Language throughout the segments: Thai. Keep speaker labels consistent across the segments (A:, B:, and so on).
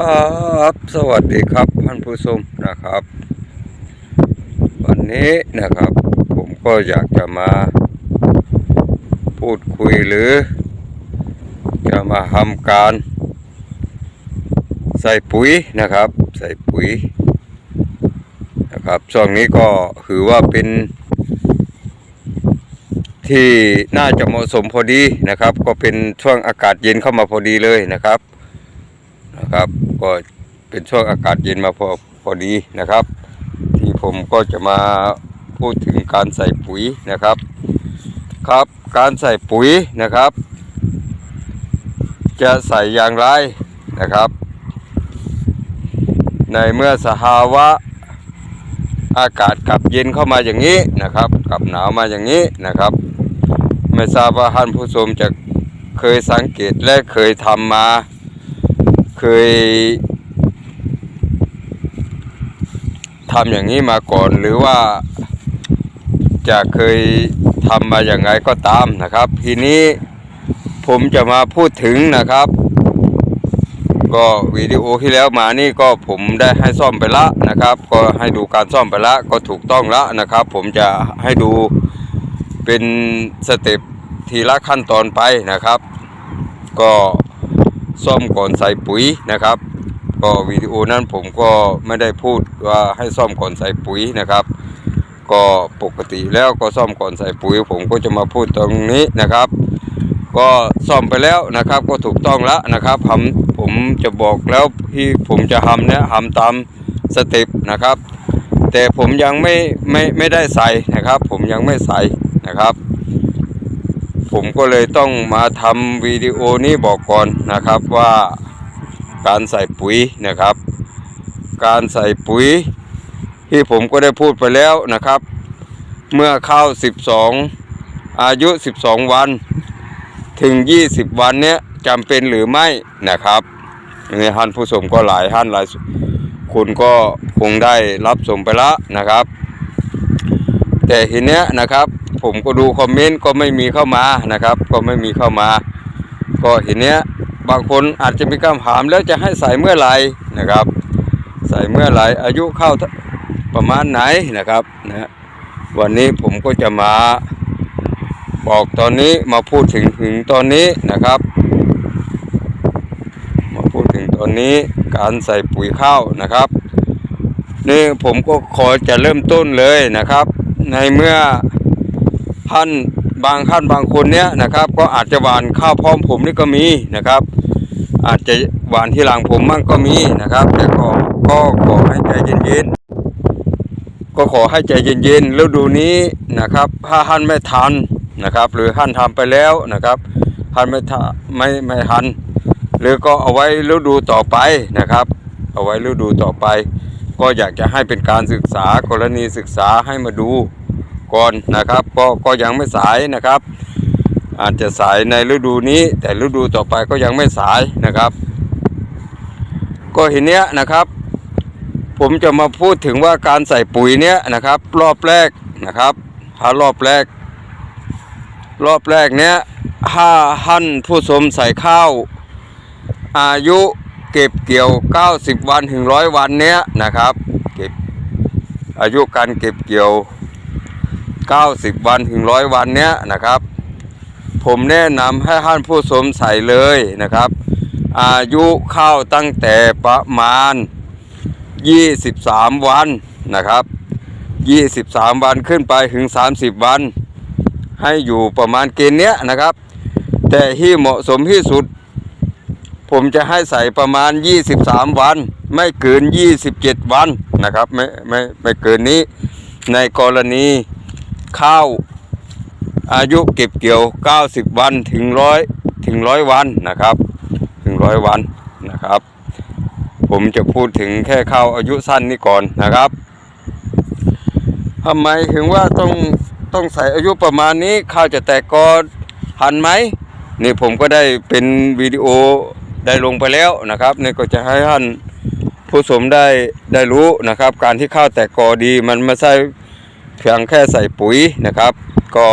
A: ครับ สวัสดีครับท่านผู้ชมนะครับ วันนี้นะครับ ผมก็อยากจะมา พูดคุยหรือ จะมาทำการ ใส่ปุ๋ยนะครับ ใส่ปุ๋ยนะครับช่วงนี้ก็ถือว่าเป็น ที่น่าจะเหมาะสมพอดีนะครับ ก็เป็นช่วงอากาศเย็นเข้ามาพอดีเลยนะครับ ครับ ก็เป็นช่วงอากาศเย็นมาพอพอดีนะครับ ที่ผมก็จะมาพูดถึงการใส่ปุ๋ยนะครับ ครับ การใส่ปุ๋ยนะครับ จะใส่อย่างไรนะครับ ในเมื่อสภาวะอากาศกลับเย็นเข้ามาอย่างนี้นะครับกลับหนาวมาอย่างนี้นะครับ ไม่ทราบว่าท่านผู้ชมจะเคยสังเกตและเคยทำมา เคยทำอย่างนี้มาก่อนหรือว่าจะเคยทำมาอย่างไรก็ตามนะครับ ทีนี้ผมจะมาพูดถึงนะครับ ก็วิดีโอที่แล้วมานี่ก็ผมได้ให้ซ่อมไปละนะครับ ก็ให้ดูการซ่อมไปละก็ถูกต้องละนะครับ ผมจะให้ดูเป็นสเต็ปทีละขั้นตอนไปนะครับ ก็ ซ่อมก่อนใส่ปุ๋ยนะครับ ก็วิดีโอนั้นผมก็ไม่ได้พูดว่าให้ซ่อมก่อนใส่ปุ๋ยนะครับ ก็ปกติแล้วก็ซ่อมก่อนใส่ปุ๋ย ผมก็จะมาพูดตรงนี้นะครับ ก็ซ่อมไปแล้วนะครับ ก็ถูกต้องแล้วนะครับผมผมจะบอกแล้วที่ผมจะทำเนี่ยทำตามสเต็ปนะครับ แต่ผมยังไม่ไม่ไม่ได้ใส่นะครับ ผมยังไม่ใส่นะครับ ผมก็เลยต้องมาทำวิดีโอนี้บอกก่อนนะครับว่าการใส่ปุ๋ยนะครับ การใส่ปุ๋ย ที่ผมก็ได้พูดไปแล้วนะครับ เมื่อเข้า 12 อายุ 12 วัน ถึง 20 วันเนี้ยจำเป็นหรือไม่นะครับนี่ท่านผู้ชมก็หลายท่านหลายคุณก็คงได้รับชมไปแล้วนะครับ แต่ทีเนี้ยนะครับ ผมก็ดูคอมเมนต์ก็ไม่มีเข้ามานะครับ ก็ไม่มีเข้ามา ก็ทีเนี้ยบางคนอาจจะมีคำถามแล้วจะให้ใส่เมื่อไหร่นะครับ ใส่เมื่อไหร่อายุเข้าประมาณไหนนะครับนะวันนี้ผมก็จะมาบอกตอนนี้มาพูดถึงถึงตอนนี้นะครับ มาพูดถึงตอนนี้การใส่ปุ๋ยข้าวนะครับ นี่ผมก็ขอจะเริ่มต้นเลยนะครับ ในเมื่อ ท่านบางท่านบางคนเนี้ยนะครับ ก็อาจจะหวานข้าวพร้อมผมนี่ก็มีนะครับ อาจจะหวานที่หลังผมมั่งก็มีนะครับ แต่ก็ก็ขอให้ใจเย็นๆก็ขอให้ใจเย็นๆแล้วดูนี้นะครับ ถ้าท่านไม่ทันนะครับ หรือท่านทำไปแล้วนะครับท่านไม่ทะไม่ไม่ทันหรือก็เอาไว้ฤดูต่อไปนะครับ เอาไว้ฤดูต่อไป ก็อยากจะให้เป็นการศึกษากรณีศึกษาให้มาดู ก่อนนะครับ ก็ก็ยังไม่สายนะครับ อาจจะสายในฤดูนี้ แต่ฤดูต่อไปก็ยังไม่สายนะครับ ก็เห็นเนี้ยนะครับ ผมจะมาพูดถึงว่าการใส่ปุ๋ยเนี้ยนะครับ รอบแรกนะครับถ้ารอบแรก รอบแรกเนี้ยถ้าท่นผู้ชมใส่ข้าว อายุเก็บเกี่ยว 90 วันถึงร้อยวันเนี้ยนะครับ เก็บอายุการเก็บเกี่ยว 90 วันถึงร้อยวันเนี้ยนะครับ ผมแนะนำให้ท่านผู้ชมใส่เลยนะครับ อายุเข้าตั้งแต่ประมาณ 23 วันนะครับ 23 วันขึ้นไปถึง 30 วัน ให้อยู่ประมาณเกณฑ์เนี้ยนะครับ แต่ที่เหมาะสมที่สุด ผมจะให้ใส่ประมาณ 23 วัน ไม่เกิน 27 วันนะครับ ไม่ไม่ไม่เกินนี้ในกรณี ข้าว อายุเก็บเกี่ยว 90 วันถึงร้อยถึงร้อยวันนะครับ ถึงร้อยวันนะครับ ผมจะพูดถึงแค่ข้าวอายุสั้นนี่ก่อนนะครับทำไมถึงว่าต้องต้องใส่อายุประมาณนี้ข้าวจะแตกกอทันไหมนี่ผมก็ได้เป็นวิดีโอได้ลงไปแล้วนะครับนี่ก็จะให้ท่านผู้ชมได้ได้รู้นะครับ การที่ข้าวแตกกอดีมันไม่ใช่ เพียงแค่ใส่ปุ๋ยนะครับ ก็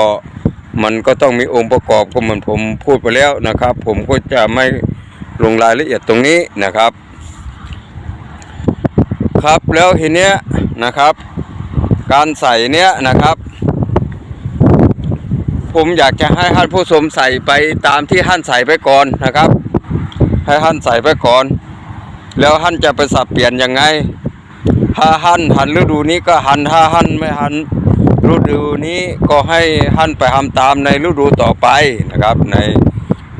A: มันก็ต้องมีองค์ประกอบก็เหมือนผมพูดไปแล้วนะครับ ผมก็จะไม่ลงรายละเอียดตรงนี้นะครับ ครับแล้วทีเนี้ยนะครับ การใส่เนี้ยนะครับ ผมอยากจะให้ท่านผู้ชมใส่ไปตามที่ท่านใส่ไปก่อนนะครับ ให้ท่านใส่ไปก่อน แล้วท่านจะไปสับเปลี่ยนยังไง ถ้าท่านหันฤดูนี้ก็หันถ้าท่านไม่หันฤดูนี้ก็ให้ท่านไปทำตามในฤดูต่อไปนะครับ ใน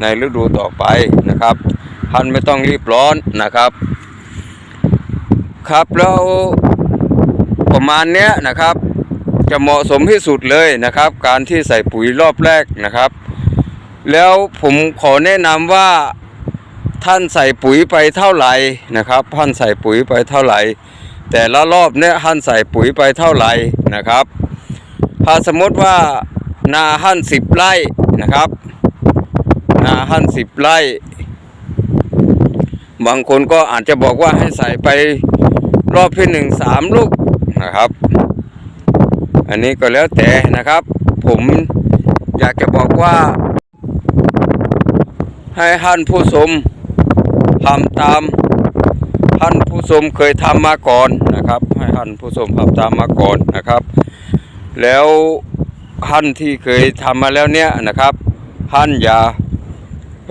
A: ในฤดูต่อไปนะครับท่านไม่ต้องรีบร้อนนะครับ ครับแล้วประมาณเนี้ยนะครับ จะเหมาะสมที่สุดเลยนะครับ การที่ใส่ปุ๋ยรอบแรกนะครับ แล้วผมขอแนะนำว่าท่านใส่ปุ๋ยไปเท่าไหร่นะครับ ท่านใส่ปุ๋ยไปเท่าไหร่ แต่ละรอบเนี่ยท่นใส่ปุ๋ยไปเท่าไหร่นะครับ ถ้าสมมติว่านาท่นสิบไร่นะครับ นาท่นสิบไร่ บางคนก็อาจจะบอกว่าให้ใส่ไปรอบที่หนึ่งสามลูกนะครับ อันนี้ก็แล้วแต่นะครับ ผมอยากจะบอกว่า ให้ท่านผู้ชมทำตาม ผู้ชมเคยทำมาก่อนนะครับให้ท่านผู้ชมทำตามมาก่อนนะครับ แล้วท่านที่เคยทำมาแล้วเนี่ยนะครับท่านอย่าเ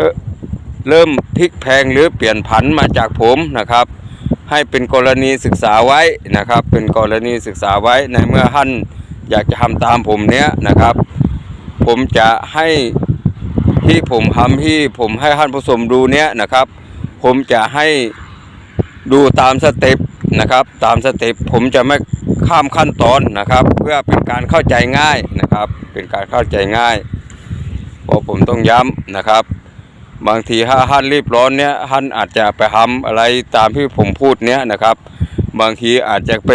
A: เริ่มพลิกแพงหรือเปลี่ยนผันมาจากผมนะครับ ให้เป็นกรณีศึกษาไว้นะครับ เป็นกรณีศึกษาไว้ในเมื่อท่านอยากจะทำตามผมเนี้ยนะครับ ผมจะให้ที่ผมทำที่ผมให้ท่านผู้ชมดูเนี้ยนะครับ ผมจะให้ ดูตามสเต็ปนะครับ ตามสเต็ปผมจะไม่ข้ามขั้นตอนนะครับ เพื่อเป็นการเข้าใจง่ายนะครับ เป็นการเข้าใจง่ายเพราะผมต้องย้ำนะครับ บางทีถ้าท่านรีบร้อนเนี้ยท่านอาจจะไปทำอะไรตามที่ผมพูดเนี้ยนะครับ บางทีอาจจะไป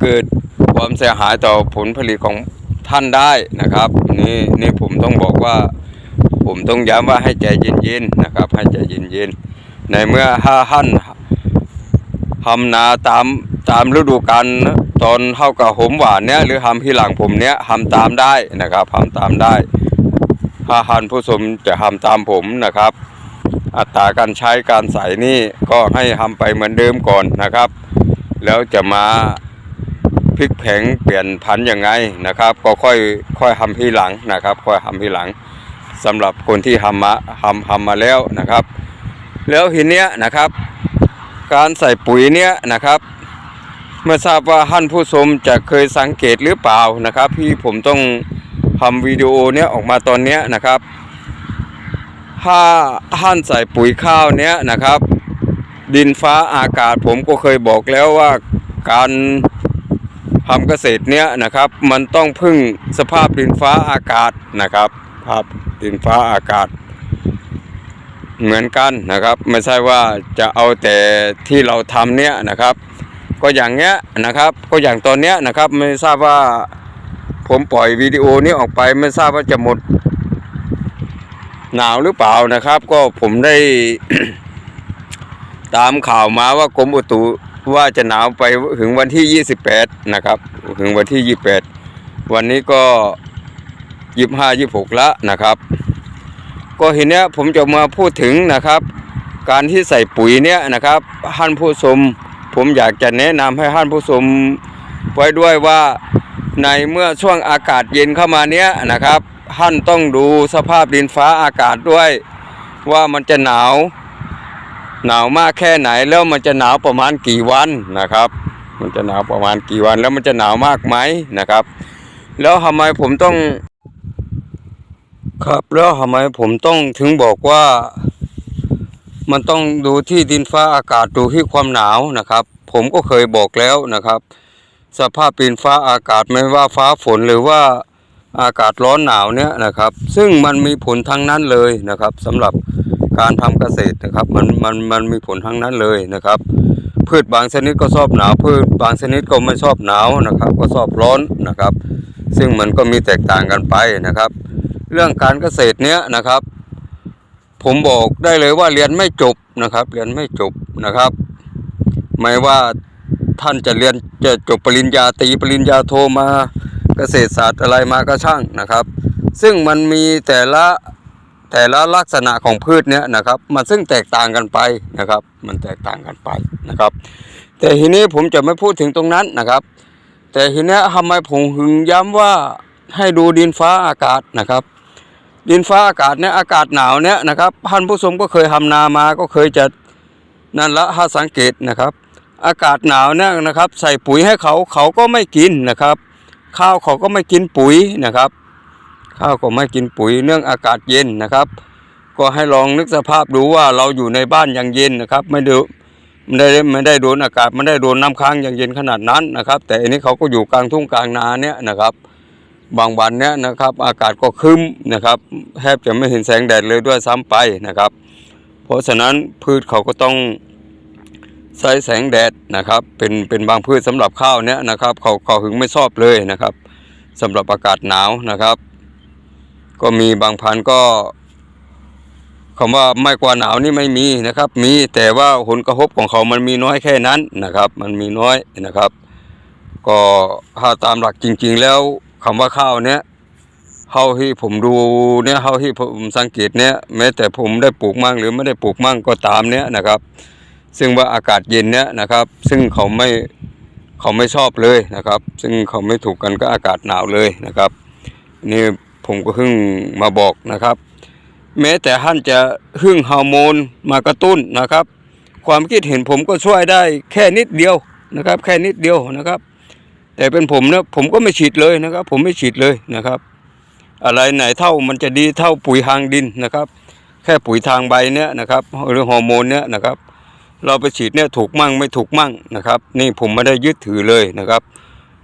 A: เกิดความเสียหายต่อผลผลิตของท่านได้นะครับนี่นี่ผมต้องบอกว่า ผมต้องย้ำว่าให้ใจเย็นๆนะครับ ให้ใจเย็นๆ ในเมื่อถ้าท่นทำนาตามตามฤดูกาลตอนเท่ากับหมหวานเนี้ยหรือทำที่หลังผมเนี้ยทำตามได้นะครับทำตามได้ถ้าท่นผู้ชมจะทำตามผมนะครับ อัตราการใช้การใส่นี่ก็ให้ทำไปเหมือนเดิมก่อนนะครับ แล้วจะมาพลิกแผงเปลี่ยนพันยังไงนะครับ ก็ค่อยค่อยทำที่หลังนะครับ ค่อยทำที่หลังสำหรับคนที่ทำมาทำทำมาแล้วนะครับ แล้วทีเนี้ยนะครับ การใส่ปุ๋ยเนี้ยนะครับ เมื่อทราบว่าท่านผู้ชมจะเคยสังเกตหรือเปล่านะครับที่ผมต้องทำวิดีโอเนี้ยออกมาตอนเนี้ยนะครับ ถ้าท่านใส่ปุ๋ยข้าวเนี้ยนะครับ ดินฟ้าอากาศผมก็เคยบอกแล้วว่าการทำเกษตรเนี้ยนะครับ มันต้องพึ่งสภาพดินฟ้าอากาศนะครับภาพดินฟ้าอากาศ เหมือนกันนะครับ ไม่ใช่ว่าจะเอาแต่ที่เราทำเนี้ยนะครับ ก็อย่างเงี้ยนะครับ ก็อย่างตอนเนี้ยนะครับ ไม่ทราบว่าผมปล่อยวิดีโอนี้ออกไปไม่ทราบว่าจะหมดหนาวหรือเปล่านะครับ ก็ผมได้ ตามข่าวมาว่ากรมอุตุว่าจะหนาวไปถึงวันที่ 28 นะครับ ถึงวันที่ 28 วันนี้ก็ 25 26แล้วนะครับ ก็ทีเนี้ยผมจะมาพูดถึงนะครับ การที่ใส่ปุ๋ยเนี้ยนะครับท่านผู้ชมผมอยากจะแนะนำให้ท่านผู้ชมไว้ด้วยว่าในเมื่อช่วงอากาศเย็นเข้ามาเนี้ยนะครับท่านต้องดูสภาพดินฟ้าอากาศด้วย ว่ามันจะหนาว หนาวมากแค่ไหนแล้วมันจะหนาวประมาณกี่วันนะครับ มันจะหนาวประมาณกี่วันแล้วมันจะหนาวมากไหมนะครับ แล้วทำไมผมต้อง ครับแล้วทำไมผมต้องถึงบอกว่า มันต้องดูที่ดินฟ้าอากาศดูที่ความหนาวนะครับ ผมก็เคยบอกแล้วนะครับ สภาพดินฟ้าอากาศไม่ว่าฟ้าฝนหรือว่าอากาศร้อนหนาวเนี่ยนะครับ ซึ่งมันมีผลทั้งนั้นเลยนะครับสำหรับการทำเกษตรนะครับ มันมันมันมีผลทั้งนั้นเลยนะครับ พืชบางชนิดก็ชอบหนาว พืชบางชนิดก็ไม่ชอบหนาวนะครับ ก็ชอบร้อนนะครับ ซึ่งมันก็มีแตกต่างกันไปนะครับ เรื่องการเกษตรเนี้ยนะครับ ผมบอกได้เลยว่าเรียนไม่จบนะครับ เรียนไม่จบนะครับ ไม่ว่าท่านจะเรียนจะจบปริญญาตรีปริญญาโทมาเกษตรศาสตร์อะไรมาก็ช่างนะครับ ซึ่งมันมีแต่ละแต่ละลักษณะของพืชเนี่ยนะครับ มันซึ่งแตกต่างกันไปนะครับ มันแตกต่างกันไปนะครับ แต่ทีนี้ผมจะไม่พูดถึงตรงนั้นนะครับ แต่ทีนี้ทำไมผมหึงย้ำว่าให้ดูดินฟ้าอากาศนะครับ ดินฟ้าอากาศเนี่ยอากาศหนาวเนี่ยนะครับท่านผู้ชมก็เคยทำนามาก็เคยจะนั่นละถ้าสังเกตนะครับ อากาศหนาวเนี่ยนะครับ ใส่ปุ๋ยให้เขาเขาก็ไม่กินนะครับ ข้าวเขาก็ไม่กินปุ๋ยนะครับ ข้าวก็ไม่กินปุ๋ยเนื่องอากาศเย็นนะครับ ก็ให้ลองนึกสภาพดูว่าเราอยู่ในบ้านอย่างเย็นนะครับ ไม่ได้ไม่ได้ไม่ได้โดนอากาศไม่ได้โดนน้ำค้างอย่างเย็นขนาดนั้นนะครับ แต่อันนี้เขาก็อยู่กลางทุ่งกลางนาเนี่ยนะครับ บางวันเนี่ยนะครับ อากาศก็คึ้มนะครับแทบจะไม่เห็นแสงแดดเลยด้วยซ้ำไปนะครับ เพราะฉะนั้นพืชเขาก็ต้องใช้แสงแดดนะครับ เป็นเป็นบางพืชสำหรับข้าวเนี่ยนะครับ เขาเขาถึงไม่ชอบเลยนะครับสำหรับอากาศหนาวนะครับ ก็มีบางพันธุ์ก็คำว่าไม่กว่าหนาวนี่ไม่มีนะครับ มีแต่ว่าผลกระทบของเขามันมีน้อยแค่นั้นนะครับ มันมีน้อยนะครับ ก็ถ้าตามหลักจริง ๆ แล้ว คำว่าข้าวเนี้ยเท่าที่ผมดูเนี่ยเท่าที่ผมสังเกตเนี่ยแม้แต่ผมได้ปลูกมั่งหรือไม่ได้ปลูกมั่งก็ตามเนี่ยนะครับ ซึ่งว่าอากาศเย็นเนี่ยนะครับ ซึ่งเขาไม่เขาไม่ชอบเลยนะครับ ซึ่งเขาไม่ถูกกันก็อากาศหนาวเลยนะครับ นี่ผมก็เพิ่งมาบอกนะครับ แม้แต่ท่านจะหึ่งฮอร์โมนมากระตุ้นนะครับ ความคิดเห็นผมก็ช่วยได้แค่นิดเดียวนะครับ แค่นิดเดียวนะครับ แต่เป็นผมนะผมก็ไม่ฉีดเลยนะครับ ผมไม่ฉีดเลยนะครับ อะไรไหนเท่ามันจะดีเท่าปุ๋ยทางดินนะครับ แค่ปุ๋ยทางใบเนี่ยนะครับหรือฮอร์โมนเนี่ยนะครับ เราไปฉีดเนี่ยถูกมั่งไม่ถูกมั่งนะครับ นี่ผมไม่ได้ยึดถือเลยนะครับ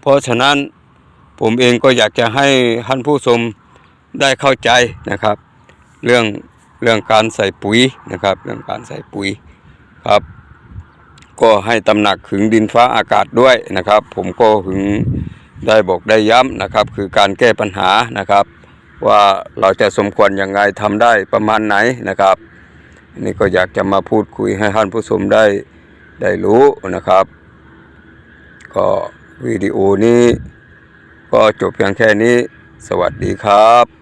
A: เพราะฉะนั้นผมเองก็อยากจะให้ท่านผู้ชมได้เข้าใจนะครับ เรื่องเรื่องการใส่ปุ๋ยนะครับ เรื่องการใส่ปุ๋ยครับ ก็ให้ตำหนักถึงดินฟ้าอากาศด้วยนะครับ ผมก็ถึงได้บอกได้ย้ำนะครับ คือการแก้ปัญหานะครับ ว่าเราจะสมควรยังไงทำได้ประมาณไหนนะครับ นี่ก็อยากจะมาพูดคุยให้ท่านผู้ชมได้ได้รู้นะครับ ก็วิดีโอนี้ ก็จบเพียงแค่นี้ สวัสดีครับ